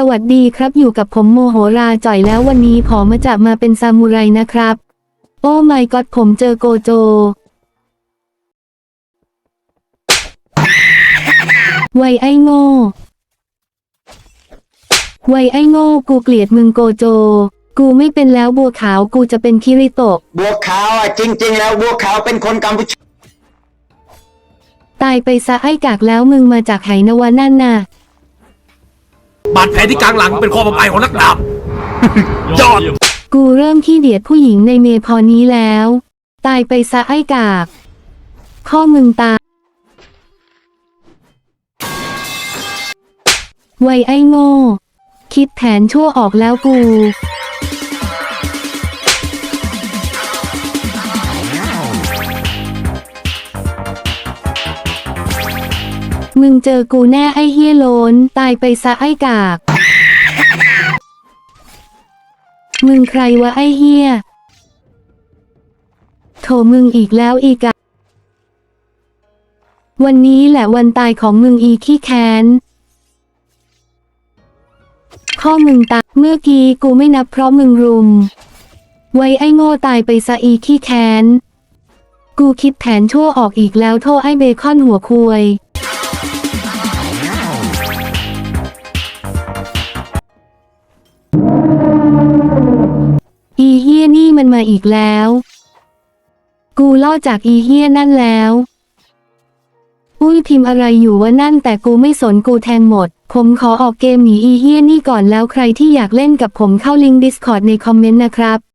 สวัสดีครับอยู่กับผมโมโหราจ่อยแล้ววันนี้ผอมาจะมาเป็นซามูไรนะครับ โอ้ไม่ก็ผมเจอโกโจ ไวไอ้โง่ ไวไอ้โง่กูเกลียดมึงโกโจ กูไม่เป็นแล้วบัวขาวกูจะเป็นคิริโตะ บัวขาวอะจริง ๆ แล้วบัวขาวเป็นคนกัมพูชาตายไปซะไอ้กากแล้วมึงมาจากไหนวะนั่นน่ะ บาดแผลที่กลางหลังเป็นข้อความหมายของนักดาบ ยอด กูเริ่มขี้เดียดผู้หญิงในเมพอนี้แล้ว ตายไปซะไอ้กาก ข้อมึงตายไวไอ้โง่ คิดแผนชั่วออกแล้วกู มึงเจอกูแน่ไอ้เฮียโลน ตายไปซะไอ้กาก มึงใครวะไอ้เฮียโถมึงอีกแล้วอีกอะวันนี้แหละวันตายของมึงอีขี้แค้นข้อมึงตายเมื่อกี้กูไม่นับเพราะมึงรุม ไว้ไอ้โง่ตายไปซะอีขี้แค้น กูคิดแผนชั่วออกอีกแล้วโทษไอ้เบคอนหัวควย อีเฮี้ยนี่มันมาอีกแล้ว กูล่อจากอีเฮี้ยนั่นแล้ว อุ้ยพิมพ์อะไรอยู่วะนั่นแต่กูไม่สนกูแทงหมด ผมขอออกเกมหนีอีเฮี้ยนี่ก่อนแล้วใครที่อยากเล่นกับผมเข้าลิงก์ Discord ในคอมเมนต์นะครับ